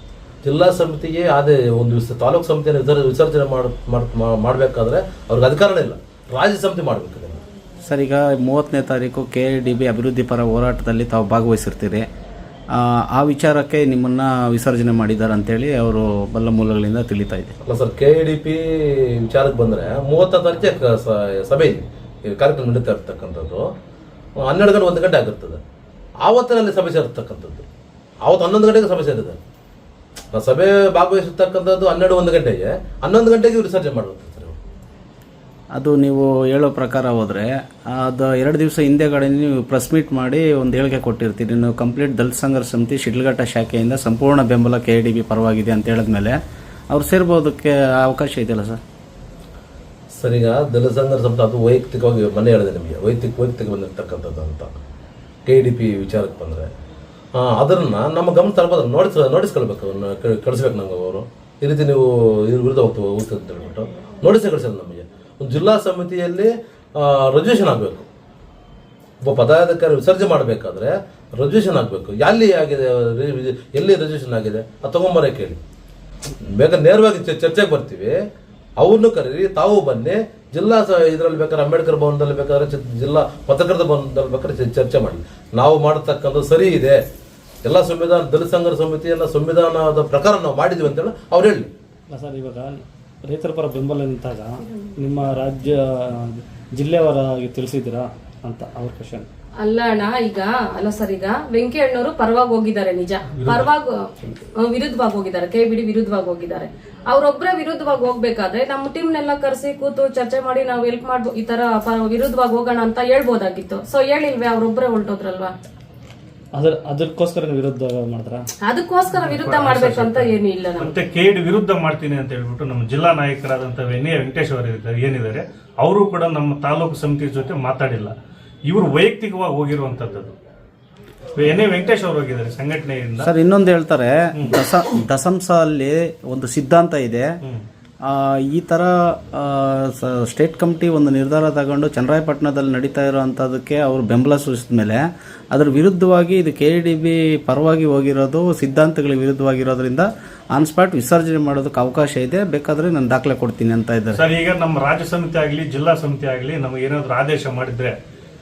ಜಿಲ್ಲಾ ಸಮಿತಿಗೆ ಅದೇ ಒಂದು ವಿಸ- ತಾಲೂಕು ಸಮಿತಿಯನ್ನು ವಿಸರ್- ವಿಸರ್ಜನೆ ಮಾಡ್ ಮಾಡಬೇಕಾದ್ರೆ ಅವ್ರಿಗೆ ಅಧಿಕಾರನೇ ಇಲ್ಲ. ರಾಜ್ಯ ಸಮಿತಿ ಮಾಡಬೇಕು ಸರ್ ಈಗ ಮೂವತ್ತನೇ ತಾರೀಕು ಕೆ ಡಿ ಬಿ ಅಭಿವೃದ್ಧಿ ಪರ ಹೋರಾಟದಲ್ಲಿ ತಾವು ಭಾಗವಹಿಸಿರ್ತೀರಿ. ಆ, ವಿಚಾರಕ್ಕೆ ನಿಮ್ಮನ್ನು ವಿಸರ್ಜನೆ ಮಾಡಿದ್ದಾರೆ ಅಂತೇಳಿ ಅವರು ಬಲ್ಲ ಮೂಲಗಳಿಂದ ತಿಳಿತಾ ಇದೆ ಅಲ್ಲ ಸರ್ ಕೆ ಡಿ ಪಿ ವಿಚಾರಕ್ಕೆ ಬಂದರೆ ಮೂವತ್ತ ತಾರೀಕು ಸಭೆ ಇದೆ. ಕಾರ್ಯಕ್ರಮ ನಡೀತಾ ಇರ್ತಕ್ಕಂಥದ್ದು. ಹನ್ನೆರಡು ಗಂಟೆ ಒಂದು ಗಂಟೆ ಆಗಿರ್ತದೆ ಆವತ್ತಿನಲ್ಲಿ ಸಭೆ ಸೇರ್ತಕ್ಕಂಥದ್ದು. ಆವತ್ತು ಹನ್ನೊಂದು ಗಂಟೆಗೆ ಸಭೆ ಸೇರಿದೆ ಸಭೆ ಭಾಗವಹಿಸಿರ್ತಕ್ಕಂಥದ್ದು ಹನ್ನೆರಡು ಒಂದು ಗಂಟೆಗೆ. ಹನ್ನೊಂದು ಗಂಟೆಗೆ ವಿಸರ್ಜನೆ ಇವ್ರು. ಅದು ನೀವು ಹೇಳೋ ಪ್ರಕಾರ ಹೋದರೆ, ಅದು ಎರಡು ದಿವಸ ಹಿಂದೆಗಡೆ ನೀವು ಪ್ರೆಸ್ ಮೀಟ್ ಮಾಡಿ ಒಂದು ಹೇಳಿಕೆ ಕೊಟ್ಟಿರ್ತೀರಿ. ನೀವು ಕಂಪ್ಲೀಟ್ ದಲಿತ ಸಂಘರ್ಷ ಸಮಿತಿ ಶಿಡ್ಲಘಟ್ಟ ಶಾಖೆಯಿಂದ ಸಂಪೂರ್ಣ ಬೆಂಬಲ ಕೆ ಡಿ ಬಿ ಪರವಾಗಿದೆ ಅಂತ ಹೇಳಿದ್ಮೇಲೆ ಅವ್ರು ಸೇರ್ಬೋದಕ್ಕೆ ಅವಕಾಶ ಇದೆಯಲ್ಲ ಸರ್? ಸರ್, ಈಗ ದಲಿತ ಸಂಘರ್ಷ ಸಮಿತಿ ಅದು ವೈಯಕ್ತಿಕವಾಗಿ ಮನೆ ಹೇಳಿದೆ ನಿಮಗೆ. ವೈಯಕ್ತಿಕ ವೈಯಕ್ತಿಕ ಬಂದಿರತಕ್ಕಂಥದ್ದು ಅಂತ. ಕೆ ಡಿ ಪಿ ವಿಚಾರಕ್ಕೆ ಬಂದರೆ. ಅದನ್ನು ನಮ್ಮ ಗಮನ ತರಬಾರ್ದು ನೋಡಿಸ್ ನೋಡಿಸ್ಕೊಳ್ಬೇಕು. ಕಳಿಸ್ಬೇಕು ನಮ್ಗೆ ಅವರು. ಈ ರೀತಿ ನೀವು ಇದ್ರ ವಿರುದ್ಧ ಹೋಗ್ತೀವಿ ಹೋಗ್ತದೆ ಅಂತ ಹೇಳ್ಬಿಟ್ಟು. ನೋಟಿಸೇ ಕಳಿಸಲ್ಲ ನಮಗೆ. ಜಿಲ್ಲಾ ಸಮಿತಿಯಲ್ಲಿ ರಜಿಸ್ಟ್ರೇಷನ್ ಆಗಬೇಕು. ಒಬ್ಬ ಪದಾಧಿಕಾರಿ ವಿಸರ್ಜನೆ ಮಾಡಬೇಕಾದ್ರೆ ರಜಿಸ್ಟ್ರೇಷನ್ ಆಗಬೇಕು. ಎಲ್ಲಿ ಆಗಿದೆ ಎಲ್ಲಿ ರಜಿಸ್ಟ್ರೇಷನ್ ಆಗಿದೆ? ಅದು ತಗೊಂಬರೇ ಕೇಳಿ. ಬೇಗ ನೇರವಾಗಿ ಚರ್ಚೆಗೆ ಬರ್ತೀವಿ. ಅವ್ರನ್ನೂ ಕರೀರಿ, ತಾವು ಬನ್ನಿ. ಜಿಲ್ಲಾ ಇದರಲ್ಲಿ ಬೇಕಾದ್ರೆ ಅಂಬೇಡ್ಕರ್ ಭವನದಲ್ಲಿ ಬೇಕಾದ್ರೆ ಜಿಲ್ಲಾ ಪತ್ರಕರ್ತ ಭವನದಲ್ಲಿ ಬೇಕಾದ್ರೆ ಚರ್ಚೆ ಮಾಡಿ. ನಾವು ಮಾಡತಕ್ಕಂಥದ್ದು ಸರಿ ಇದೆ. ಎಲ್ಲ ಸಂವಿಧಾನ, ದಲಿತ ಸಮಿತಿ ಎಲ್ಲ ಸಂವಿಧಾನದ ಪ್ರಕಾರ ನಾವು ಮಾಡಿದ್ವಿ ಅಂತೇಳಿ ಅವ್ರು ಹೇಳಿ. ಸರ್, ಇವಾಗ ರೈತರ ಪರ ಬೆಂಬಲ ನಿಂತಾಗ ನಿಮ್ಮ ರಾಜ್ಯ ಜಿಲ್ಲೆಯವರಾಗಿ ತಿಳಿಸಿದ್ದೀರಾ ಅಂತ ಅವ್ರ ಕ್ವಶನ್ ಅಲ್ಲ ಅಣ್ಣ ಈಗ ಅಲ್ಲ ಸರ್ ಈಗ ವೆಂಕಿ ಅಣ್ಣವರು ಪರವಾಗಿ ಹೋಗಿದ್ದಾರೆ ನಿಜ. ಪರವಾಗಿ ವಿರುದ್ಧವಾಗಿ ಹೋಗಿದ್ದಾರೆ ಕೈ ಬಿಡಿ ವಿರುದ್ಧವಾಗಿ ಹೋಗಿದ್ದಾರೆ. ಅವ್ರೊಬ್ರೇ ವಿರುದ್ಧವಾಗಿ ಹೋಗ್ಬೇಕಾದ್ರೆ ನಮ್ಮ ಟೀಮ್ನೆಲ್ಲ ಕರೆಸಿ ಕೂತು ಚರ್ಚೆ ಮಾಡಿ ನಾವು ಹೆಲ್ಪ್ ಮಾಡ್ಬೋ ಈ ತರ ವಿರುದ್ಧವಾಗಿ ಹೋಗೋಣ ಅಂತ ಹೇಳ್ಬೋದಾಗಿತ್ತು. ಸೊ ಹೇಳಿಲ್ವೇ ಅವ್ರೊಬ್ರೇ ಹೊರಟೋದ್ರಲ್ವಾ? ಅದ್ರ ಅದಕ್ಕೋಸ್ಕರ ನೀವು ವಿರುದ್ಧ ಮಾಡಿದ್ರ ಅದಕ್ಕೋಸ್ಕರ ವಿರುದ್ಧ ಮಾಡ್ಬೇಕಂತ ಏನು ಇಲ್ಲ ನಮ್ಗೆ. ಮತ್ತೆ ಕೇಡ್ ವಿರುದ್ಧ ಮಾಡ್ತೀನಿ ಅಂತ ಹೇಳ್ಬಿಟ್ಟು ನಮ್ಮ ಜಿಲ್ಲಾ ನಾಯಕರಾದಂಥ ಎನ್ ಎ ವೆಂಕಟೇಶ್ ಅವರು ಇದ್ದಾರೆ ಏನಿದ್ದಾರೆ ಅವರು ಕೂಡ ನಮ್ಮ ತಾಲೂಕು ಸಮಿತಿ ಜೊತೆ ಮಾತಾಡಿಲ್ಲ. ಇವರು ವೈಯಕ್ತಿಕವಾಗಿ ಹೋಗಿರುವಂತದ್ದು ಎನ್ ಎ ವೆಂಕಟೇಶ್ ಅವರು ಹೋಗಿದ್ದಾರೆ ಸಂಘಟನೆಯಿಂದ. ಸರ್ ಇನ್ನೊಂದು ಹೇಳ್ತಾರೆ ದಸ ದಸಂಸ ಅಲ್ಲಿ ಒಂದು ಸಿದ್ಧಾಂತ ಇದೆ. ಈ ಥರ ಸ್ಟೇಟ್ ಕಮಿಟಿ ಒಂದು ನಿರ್ಧಾರ ತಗೊಂಡು ಚನ್ನರಾಯಪಟ್ಟಣದಲ್ಲಿ ನಡೀತಾ ಇರೋವಂಥದ್ದಕ್ಕೆ ಅವರು ಬೆಂಬಲ ಸೂಚಿಸಿದ ಮೇಲೆ ಅದರ ವಿರುದ್ಧವಾಗಿ ಇದು ಕೆ ಪರವಾಗಿ ಹೋಗಿರೋದು, ಸಿದ್ಧಾಂತಗಳಿಗೆ ವಿರುದ್ಧವಾಗಿರೋದ್ರಿಂದ ಆನ್ ಸ್ಪಾಟ್ ವಿಸರ್ಜನೆ ಮಾಡೋದಕ್ಕೆ ಅವಕಾಶ ಇದೆ. ಬೇಕಾದರೆ ನಾನು ದಾಖಲೆ ಕೊಡ್ತೀನಿ ಅಂತ ಇದ್ದಾರೆ. ಸರ್, ಈಗ ನಮ್ಮ ರಾಜ್ಯ ಸಮಿತಿ ಆಗಲಿ, ಜಿಲ್ಲಾ ಸಮಿತಿ ಆಗಲಿ ನಮಗೆ ಏನಾದ್ರು ಆದೇಶ ಮಾಡಿದ್ರೆ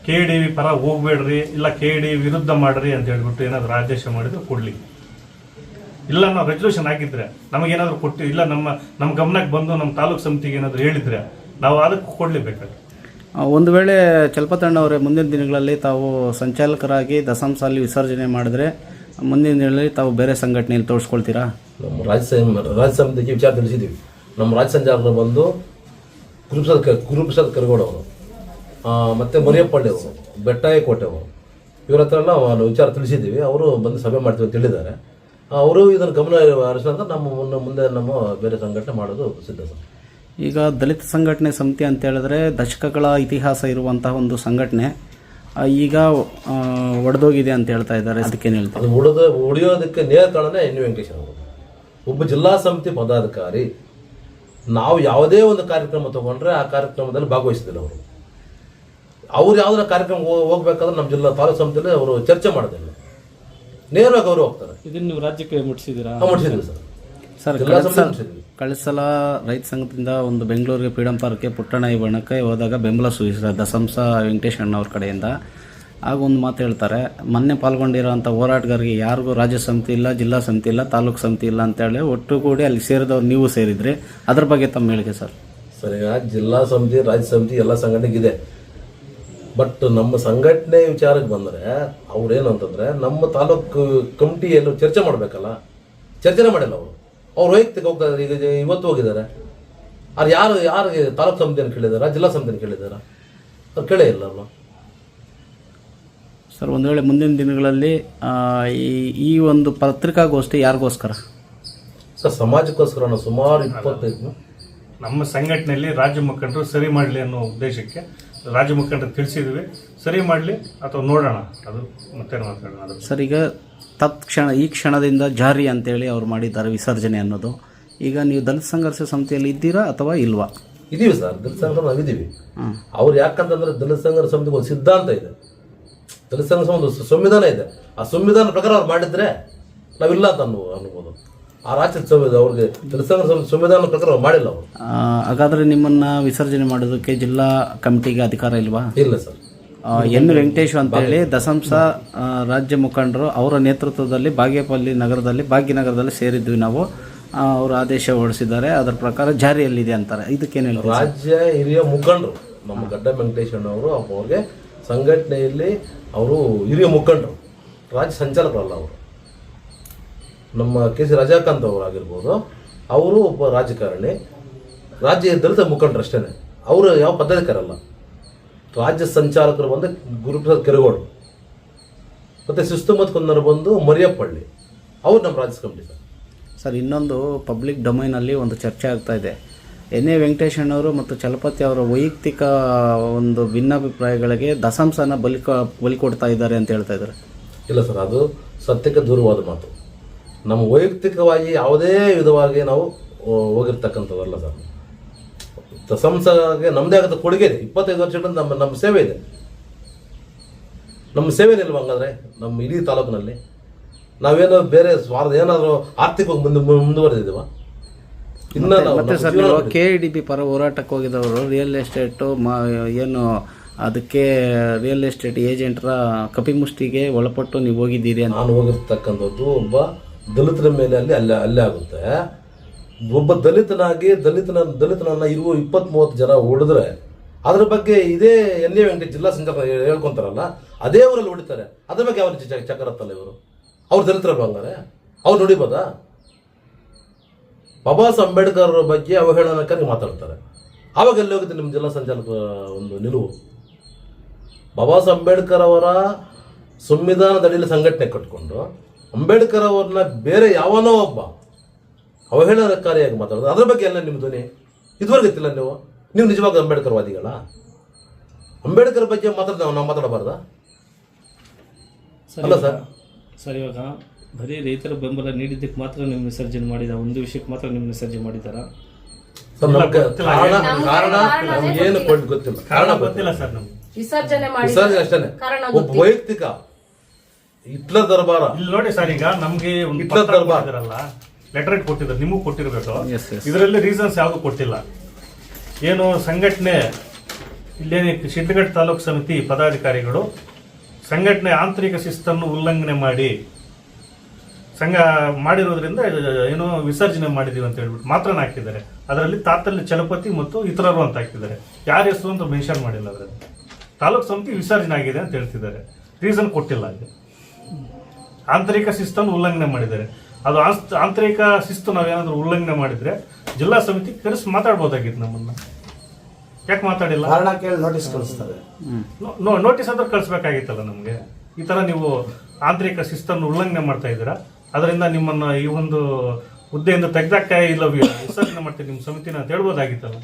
ಕೆ ಡಿ ವಿ ಪರ ಹೋಗ್ಬೇಡ್ರಿ, ಇಲ್ಲ ಕೆ ಡಿ ವಿರುದ್ಧ ಮಾಡ್ರಿ ಅಂತ ಹೇಳ್ಬಿಟ್ಟು ಏನಾದ್ರು ಆದೇಶ ಮಾಡಿದ್ರೆ ಕೊಡ್ಲಿ. ಇಲ್ಲ ನಾವು ರೆಸಲ್ಯೂಷನ್ ಹಾಕಿದ್ರೆ ನಮಗೇನಾದರೂ ಕೊಟ್ಟು ಇಲ್ಲ ನಮ್ಮ ನಮ್ಮ ಗಮನಕ್ಕೆ ಬಂದು ನಮ್ಮ ತಾಲೂಕು ಸಮಿತಿಗೆ ಏನಾದರೂ ಹೇಳಿದ್ರೆ ನಾವು ಅದಕ್ಕೆ ಕೊಡ್ಲೇಬೇಕಾಗುತ್ತೆ ಒಂದು ವೇಳೆ ಚಲಪತಣ್ಣವರೇ ಮುಂದಿನ ದಿನಗಳಲ್ಲಿ ತಾವು ಸಂಚಾಲಕರಾಗಿ ದಸಾಂಶ ಅಲ್ಲಿ ವಿಸರ್ಜನೆ ಮಾಡಿದ್ರೆ ಮುಂದಿನ ದಿನಗಳಲ್ಲಿ ತಾವು ಬೇರೆ ಸಂಘಟನೆಯಲ್ಲಿ ತೋರಿಸ್ಕೊಳ್ತೀರಾ? ನಮ್ಮ ರಾಜ್ಯ ರಾಜ್ಯ ಸಮಿತಿಗೆ ವಿಚಾರ ತಿಳಿಸಿದ್ದೀವಿ. ನಮ್ಮ ರಾಜ್ಯ ಸಂಚಾಲಕರು ಬಂದು ಗುರುಪ್ರಸಾದ್ ಕ- ಗುರುಪ್ರಸಾದ್ ಕರ್ಗೋಡವರು ಮತ್ತು ಆ, ಮತ್ತೆ ಮರಿಯಪ್ಪಳ್ಳಿ ಅವರು ಬೆಟ್ಟಾಯ ಕೋಟೆ ಅವರು ಇವ್ರ ಹತ್ರ ಎಲ್ಲ ನಾವು ವಿಚಾರ ತಿಳಿಸಿದ್ದೀವಿ. ಅವರು ಬಂದು ಸಭೆ ಮಾಡ್ತೀವಿ ಅಂತ ಹೇಳಿದ್ದಾರೆ. ಅವರು ಇದನ್ನು ಗಮನ ಹರಿಸಿದಾಗ ನಮ್ಮ ಮುನ್ನ ಮುಂದೆ ನಮ್ಮ ಬೇರೆ ಸಂಘಟನೆ ಮಾಡೋದು ಸಿದ್ಧ ಸರ್. ಈಗ ದಲಿತ ಸಂಘಟನೆ ಸಮಿತಿ ಅಂತ ಹೇಳಿದ್ರೆ ದಶಕಗಳ ಇತಿಹಾಸ ಇರುವಂತಹ ಒಂದು ಸಂಘಟನೆ. ಈಗ ಒಡೆದೋಗಿದೆ ಅಂತ ಹೇಳ್ತಾ ಇದ್ದಾರೆ. ಅದಕ್ಕೇನು ಹೇಳ್ತಾರೆ? ಅದು ಉಳಿದ ಉಳಿಯೋದಕ್ಕೆ ನೇರ ಕಾರಣನೇ ಎನ್ ವೆಂಕಟೇಶ್ ಅವರು. ಒಬ್ಬ ಜಿಲ್ಲಾ ಸಮಿತಿ ಪದಾಧಿಕಾರಿ ನಾವು ಯಾವುದೇ ಒಂದು ಕಾರ್ಯಕ್ರಮ ತಗೊಂಡ್ರೆ ಆ ಕಾರ್ಯಕ್ರಮದಲ್ಲಿ ಭಾಗವಹಿಸಿದಿಲ್ಲ ಅವರು. ಅವ್ರು ಯಾವ್ದಾರ ಕಾರ್ಯಕ್ರಮ ಹೋಗ್ಬೇಕಾದ್ರೆ ನಮ್ಮ ಜಿಲ್ಲಾ ತಾಲೂಕು ಸಮಿತಿಯಲ್ಲಿ ಅವರು ಚರ್ಚೆ ಮಾಡೋದಿಲ್ಲ ನೇರವಾಗಿ ಅವರು ಹೋಗ್ತಾರೆ. ಇದನ್ನು ನೀವು ರಾಜ್ಯಕ್ಕೆ ಮುಟ್ಟಿಸಿದ್ದೀರಾ? ಮುಟ್ಟಿಸಿದ್ವಿ ಸರ್. ಸರ್ ಜಿಲ್ಲಾ ಕಳೆದ ಸಲ ಮುಟ್ಟಿಸಿದ್ವಿ ಕಳೆದ ಸಲ ರೈತ ಸಂಘದಿಂದ ಒಂದು ಬೆಂಗಳೂರಿಗೆ ಫ್ರೀಡಂ ಪಾರ್ಕ್ಗೆ ಪುಟ್ಟಣ ಬಣಕ್ಕೆ ಹೋದಾಗ ಬೆಂಬಲ ಸೂಚಿಸಿದ ದಸಂಸ ವೆಂಕಟೇಶ್ ಅಣ್ಣವ್ರ ಕಡೆಯಿಂದ. ಆಗ ಒಂದು ಮಾತು ಹೇಳ್ತಾರೆ ಮೊನ್ನೆ ಪಾಲ್ಗೊಂಡಿರೋಂಥ ಹೋರಾಟಗಾರರಿಗೆ ಯಾರಿಗೂ ರಾಜ್ಯ ಸಮಿತಿ ಇಲ್ಲ ಜಿಲ್ಲಾ ಸಮಿತಿ ಇಲ್ಲ ತಾಲೂಕು ಸಮಿತಿ ಇಲ್ಲ ಅಂತೇಳಿ ಒಟ್ಟು ಕೂಡಿ ಅಲ್ಲಿ ಸೇರಿದವ್ರು ನೀವು ಸೇರಿದ್ರಿ. ಅದ್ರ ಬಗ್ಗೆ ತಮ್ಮ ಹೇಳಿಕೆ ಸರ್. ಸರ್ ಈಗ ಜಿಲ್ಲಾ ಸಮಿತಿ ರಾಜ್ಯ ಸಮಿತಿ ಎಲ್ಲ ಸಂಘಟನೆಗಿದೆ. ಬಟ್ ನಮ್ಮ ಸಂಘಟನೆ ವಿಚಾರಕ್ಕೆ ಬಂದರೆ ಅವ್ರೇನು ಅಂತಂದರೆ ನಮ್ಮ ತಾಲೂಕು ಕಮಿಟಿಯನ್ನು ಚರ್ಚೆ ಮಾಡಬೇಕಲ್ಲ? ಚರ್ಚೆನೇ ಮಾಡಿಲ್ಲ ಅವರು. ಅವ್ರು ವೈಯಕ್ತಿಕ ಹೋಗ್ತಾ ಇದ್ದಾರೆ. ಈಗ ಇವತ್ತು ಹೋಗಿದ್ದಾರೆ. ಅವ್ರು ಯಾರು ಯಾರಿಗೆ ತಾಲೂಕು ಸಮಿತಿಯನ್ನು ಕೇಳಿದಾರ ಜಿಲ್ಲಾ ಸಮಿತಿಯನ್ನು ಕೇಳಿದಾರ ಅವ್ರು ಕೇಳೇ ಇಲ್ಲ ಅವರು. ಸರ್ ಒಂದು ವೇಳೆ ಮುಂದಿನ ದಿನಗಳಲ್ಲಿ ಆ, ಈ ಈ ಒಂದು ಪತ್ರಿಕಾಗೋಷ್ಠಿ ಯಾರಿಗೋಸ್ಕರ? ಸರ್ ಸಮಾಜಕ್ಕೋಸ್ಕರ ಸುಮಾರು ಇಪ್ಪತ್ತೈದು ನಮ್ಮ ಸಂಘಟನೆಯಲ್ಲಿ ರಾಜ್ಯ ಮುಖಂಡರು ಸರಿ ಮಾಡಲಿ ಅನ್ನೋ ಉದ್ದೇಶಕ್ಕೆ ರಾಜ್ಯ ಮುಖಂಡರು ತಿಳಿಸಿದ್ವಿ. ಸರಿ ಮಾಡಲಿ ಅಥವಾ ನೋಡೋಣ. ಅದು ಮತ್ತೆ ಮಾತಾಡೋಣ. ಸರ್ ಈಗ ತತ್ಕ್ಷಣ ಈ ಕ್ಷಣದಿಂದ ಜಾರಿ ಅಂತೇಳಿ ಅವ್ರು ಮಾಡಿದ್ದಾರೆ ವಿಸರ್ಜನೆ ಅನ್ನೋದು. ಈಗ ನೀವು ದಲಿತ ಸಂಘರ್ಷ ಸಮಿತಿಯಲ್ಲಿ ಇದ್ದೀರಾ ಅಥವಾ ಇಲ್ವಾ? ಇದೀವಿ ಸರ್ ದಲಿತ ಸಂಘ ನಾವಿದ್ದೀವಿ ಹ್ಮ್. ಅವ್ರು ಯಾಕಂತಂದ್ರೆ ದಲಿತ ಸಂಘರ್ಷ ಸಮಿತಿಗೆ ಒಂದು ಸಿದ್ಧಾಂತ ಇದೆ. ದಲಿತ ಸಂಘ ಒಂದು ಸಂವಿಧಾನ ಇದೆ. ಆ ಸಂವಿಧಾನ ಪ್ರಕಾರ ಅವ್ರು ಮಾಡಿದ್ರೆ ನಾವಿಲ್ಲ ಅಂತ ಅನ್ಬೋ ಅನ್ಬೋದು ಆ ರಾಜ್ಯದ ಸಂವಿಧಾನ ಅವ್ರಿಗೆ ಸಂವಿಧಾನ ಪ್ರಕಾರ ಮಾಡಿಲ್ಲ ಅವರು. ಹಾಗಾದ್ರೆ ನಿಮ್ಮನ್ನ ವಿಸರ್ಜನೆ ಮಾಡೋದಕ್ಕೆ ಜಿಲ್ಲಾ ಕಮಿಟಿಗೆ ಅಧಿಕಾರ ಇಲ್ವಾ? ಇಲ್ಲ ಸರ್. ಎನ್ ವೆಂಕಟೇಶ್ ಅಂತೇಳಿ ದಸಂಸ ಆ, ರಾಜ್ಯ ಮುಖಂಡರು ಅವರ ನೇತೃತ್ವದಲ್ಲಿ ಬಾಗೇಪಲ್ಲಿ ನಗರದಲ್ಲಿ ಭಾಗ್ಯನಗರದಲ್ಲಿ ಸೇರಿದ್ವಿ ನಾವು. ಅವರು ಆದೇಶ ಹೊರಡಿಸಿದ್ದಾರೆ. ಅದರ ಪ್ರಕಾರ ಜಾರಿಯಲ್ಲಿದೆ ಅಂತಾರೆ. ಇದಕ್ಕೇನಿಲ್ಲ ರಾಜ್ಯ ಹಿರಿಯ ಮುಖಂಡರು ನಮ್ಮ ಗಡ್ಡ ವೆಂಕಟೇಶಣ್ಣವರು ಅವ್ರಿಗೆ ಸಂಘಟನೆಯಲ್ಲಿ ಅವರು ಹಿರಿಯ ಮುಖಂಡರು ರಾಜ್ಯ ಸಂಚಾಲಕರಲ್ಲ ಅವರು. ನಮ್ಮ ಕೆ ಸಿ ರಜಾಕಾಂತ್ ಅವರಾಗಿರ್ಬೋದು. ಅವರು ಒಬ್ಬ ರಾಜಕಾರಣಿ. ರಾಜ್ಯ ದಲಿತ ಮುಖಂಡರು ಅಷ್ಟೇ ಅವರು ಯಾವ ಪದಾಧಿಕಾರಲ್ಲ ರಾಜ್ಯ ಸಂಚಾಲಕರು ಬಂದು ಗುರುಪ್ರಸಾದ್ ಕೆರಗೋಡು ಮತ್ತು ಶಿಸ್ತುಮತ್ ಕುಂದರು ಬಂದು ಮರಿಯಪ್ಪಳ್ಳಿ. ಅವ್ರು ನಮ್ಮ ರಾಜ್ಯ ಕಮಿಟಿ ಸರ್. ಸರ್ ಇನ್ನೊಂದು ಪಬ್ಲಿಕ್ ಡೊಮೈನಲ್ಲಿ ಒಂದು ಚರ್ಚೆ ಆಗ್ತಾ ಇದೆ. ಎನ್ ಎ ವೆಂಕಟೇಶಣ್ಣವರು ಮತ್ತು ಚಲಪತಿ ಅವರ ವೈಯಕ್ತಿಕ ಒಂದು ಭಿನ್ನಾಭಿಪ್ರಾಯಗಳಿಗೆ ದಸಂಸನ ಬಲಿ ಬಲಿಕೊಡ್ತಾ ಬಲಿ ಕೊಡ್ತಾ ಇದ್ದಾರೆ ಅಂತ ಹೇಳ್ತಾ ಇದ್ದಾರೆ. ಇಲ್ಲ ಸರ್ ಅದು ಸತ್ಯಕ್ಕೆ ದೂರವಾದ ಮಾತು. ನಮ್ಮ ವೈಯಕ್ತಿಕವಾಗಿ ಯಾವುದೇ ವಿಧವಾಗಿ ನಾವು ಹೋಗಿರ್ತಕ್ಕಂಥದ್ದಲ್ಲ ಸರ್. ಸಂಸ್ಥೆಗೆ ನಮ್ಮದೇ ಆಗದ ಕೊಡುಗೆ ಇದೆ. ಇಪ್ಪತ್ತೈದು ವರ್ಷಗಳಿಂದ ನಮ್ಮ ನಮ್ಮ ಸೇವೆ ಇದೆ. ನಮ್ಮ ಸೇವೆ ಇಲ್ವ ಹಂಗಾದ್ರೆ? ನಮ್ಮ ಇಡೀ ತಾಲೂಕಿನಲ್ಲಿ. ನಾವೇನೋ ಬೇರೆ ಸ್ವಾರ್ಥ ಏನಾದರೂ ಆರ್ಥಿಕವಾಗಿ ಮುಂದೆ ಮುಂದುವರೆದಿದ್ದೀವ ಇನ್ನ ಮತ್ತೆ ಸರ್ ನೀವು ಕೆ ಡಿ ಪಿ ಪರ ಹೋರಾಟಕ್ಕೆ ಹೋಗಿದವರು ರಿಯಲ್ ಎಸ್ಟೇಟು ಮಾ ಏನು ಅದಕ್ಕೆ ರಿಯಲ್ ಎಸ್ಟೇಟ್ ಏಜೆಂಟ್ರ ಕಪಿಮುಷ್ಟಿಗೆ ಒಳಪಟ್ಟು ನೀವು ಹೋಗಿದ್ದೀರಿ ಅಂತ. ನಾನು ಹೋಗಿರ್ತಕ್ಕಂಥದ್ದು ಒಬ್ಬ ದಲಿತರ ಮೇಲೆ ಅಲ್ಲಿ ಅಲ್ಲೇ ಅಲ್ಲೇ ಆಗುತ್ತೆ. ಒಬ್ಬ ದಲಿತನಾಗಿ ದಲಿತನ, ದಲಿತನನ್ನ ಇರುವ ಇಪ್ಪತ್ತ್ ಮೂವತ್ತು ಜನ ಹೊಡೆದ್ರೆ ಅದ್ರ ಬಗ್ಗೆ ಇದೇ ಎನ್ ಎ ವೆಂಕಟೇಶ್ ಜಿಲ್ಲಾ ಸಂಚಾಲಕ ಹೇಳ್ಕೊಂತಾರಲ್ಲ, ಅದೇ ಊರಲ್ಲಿ ಹೊಡಿತಾರೆ. ಅದ್ರ ಬಗ್ಗೆ ಅವ್ರ ಚಕ್ರತ್ತಲ್ಲ ಇವರು. ಅವ್ರು ದಲಿತರ ಹಂಗಾರೆ ಅವ್ರು ನೋಡಿಬೋದಾ? ಬಾಬಾ ಅಂಬೇಡ್ಕರ್ ಬಗ್ಗೆ ಅವಹೇಳನಕ್ಕಾಗಿ ಮಾತಾಡ್ತಾರೆ. ಆವಾಗ ಎಲ್ಲಿ ಹೋಗುತ್ತೆ ನಿಮ್ಮ ಜಿಲ್ಲಾ ಸಂಚಾಲಕ, ಒಂದು ನಿಲುವು? ಬಾಬಾ ಅಂಬೇಡ್ಕರ್ ಅವರ ಸಂವಿಧಾನದಡಿಯಲ್ಲಿ ಸಂಘಟನೆ ಕಟ್ಕೊಂಡು ಅಂಬೇಡ್ಕರ್ ಅವ್ರನ್ನ ಬೇರೆ ಯಾವನೋ ಒಬ್ಬ ಅವಹೇಳನಕಾರಿಯಾಗಿ ಮಾತಾಡೋದು. ಅದ್ರ ಬಗ್ಗೆ ಎಲ್ಲ ನಿಮ್ಮ ಧ್ವನಿ. ಇದುವರೆಗೆ ಗೊತ್ತಿಲ್ಲ ನೀವು. ನೀವು ನಿಜವಾಗ ಅಂಬೇಡ್ಕರ್ ವಾದಿಗಳ ಅಂಬೇಡ್ಕರ್ ಬಗ್ಗೆ ಮಾತಾಡ್ದ ನಾವು ಮಾತಾಡಬಾರ್ದಾ? ಸರ್ ಅಲ್ಲ ಇವಾಗ- ಸರ್. ಸರ್ ಇವಾಗ ಬರೀ ರೈತರ ಬೆಂಬಲ ನೀಡಿದ್ದಕ್ಕೆ ಮಾತ್ರ ನಿಮ್ಮ ವಿಸರ್ಜನೆ ಮಾಡಿದ ಒಂದು ವಿಷಯಕ್ಕೆ ಮಾತ್ರ ನಿಮ್ಮ ವಿಸರ್ಜನೆ ಮಾಡಿದಾರ? ಸರ್ ನಮ್ಗೆ ಕಾರಣ ನಮ್ಗೆ ಕಾರಣ ಕಾರಣ ನಮ್ಗೆ ಏನು ಕೊಟ್ಟು ಗೊತ್ತಿಲ್ಲ. ಕಾರಣ ಗೊತ್ತಿಲ್ಲ. ಸರ್ ನಮ್ಗೆ. ವಿಸರ್ಜನೆ ವಿಸರ್ಜನೆ ಕಾರಣ ಒಬ್ಬ ವೈಯಕ್ತಿಕ ಹಿಟ್ಲರ್ ದರ್ಬಾರ. ಇಲ್ಲಿ ನೋಡಿ ಸರ್ ಈಗ ನಮ್ಗೆ ಒಂದು ಇಟ್ಲ ಪತ್ರ ದರ್ಬಾರ್. ಕೊಟ್ಟಿದ್ರಲ್ಲ ಲೆಟರ್ ಕೊಟ್ಟಿದ್ರು ನಿಮಗೂ ಕೊಟ್ಟಿರ್ಬೇಕು. Yes, yes. ಇದರಲ್ಲಿ ರೀಸನ್ಸ್ ಯಾವುದು ಕೊಟ್ಟಿಲ್ಲ. ಏನು ಸಂಘಟನೆ ಇಲ್ಲೇನೆ ಶಿಡ್ಲಘಟ್ಟ ತಾಲೂಕು ಸಮಿತಿ ಪದಾಧಿಕಾರಿಗಳು ಸಂಘಟನೆ ಆಂತರಿಕ ಶಿಸ್ತನ್ನು ಉಲ್ಲಂಘನೆ ಮಾಡಿ ಸಂಘ ಮಾಡಿರೋದ್ರಿಂದ ಏನು ವಿಸರ್ಜನೆ ಮಾಡಿದೀವಿ ಅಂತ ಹೇಳ್ಬಿಟ್ಟು ಮಾತ್ರ ಹಾಕಿದ್ದಾರೆ. ಅದರಲ್ಲಿ ತಾತಲ್ಲಿ ಚಲಪತಿ ಮತ್ತು ಇತರರು ಅಂತ ಹಾಕಿದ್ದಾರೆ. ಯಾರ ಹೆಸರು ಅಂತ ಮೆನ್ಷನ್ ಮಾಡಿಲ್ಲ ಅದರಲ್ಲಿ. ತಾಲೂಕು ಸಮಿತಿ ವಿಸರ್ಜನೆ ಆಗಿದೆ ಅಂತ ಹೇಳ್ತಿದ್ದಾರೆ. ರೀಸನ್ ಕೊಟ್ಟಿಲ್ಲ ಅಲ್ಲಿ. ಆಂತರಿಕ ಶಿಸ್ತನ್ನು ಉಲ್ಲಂಘನೆ ಮಾಡಿದ್ದಾರೆ. ಅದು ಆಂತರಿಕ ಶಿಸ್ತು ನಾವೇನಾದ್ರೂ ಉಲ್ಲಂಘನೆ ಮಾಡಿದ್ರೆ ಜಿಲ್ಲಾ ಸಮಿತಿ ಕರೆಸಿ ಮಾತಾಡ್ಬೋದಾಗಿತ್ತು ನಮ್ಮನ್ನ. ಯಾಕೆ ಮಾತಾಡಿಲ್ಲ? ಕಾರಣ ಕೇಳಿ ನೋಟಿಸ್ ಕಳಿಸ್ತಾರೆ ನೋ- ನೋ ನೋಟಿಸ್ ಆದ್ರೂ ಕಳಿಸ್ಬೇಕಾಗಿತ್ತಲ್ಲ ನಮಗೆ? ಈ ತರ ನೀವು ಆಂತರಿಕ ಶಿಸ್ತನ್ನು ಉಲ್ಲಂಘನೆ ಮಾಡ್ತಾ ಇದ್ದೀರಾ? ಅದರಿಂದ ನಿಮ್ಮನ್ನ ಈ ಒಂದು ಹುದ್ದೆಯಿಂದ ತೆಗೆದಾಕ ಇಲ್ಲ ವಿಸರ್ಜನೆ ಮಾಡ್ತೀವಿ ನಿಮ್ಮ ಸಮಿತಿನ ಅಂತ ಹೇಳ್ಬೋದಾಗಿತ್ತಲ್ಲ.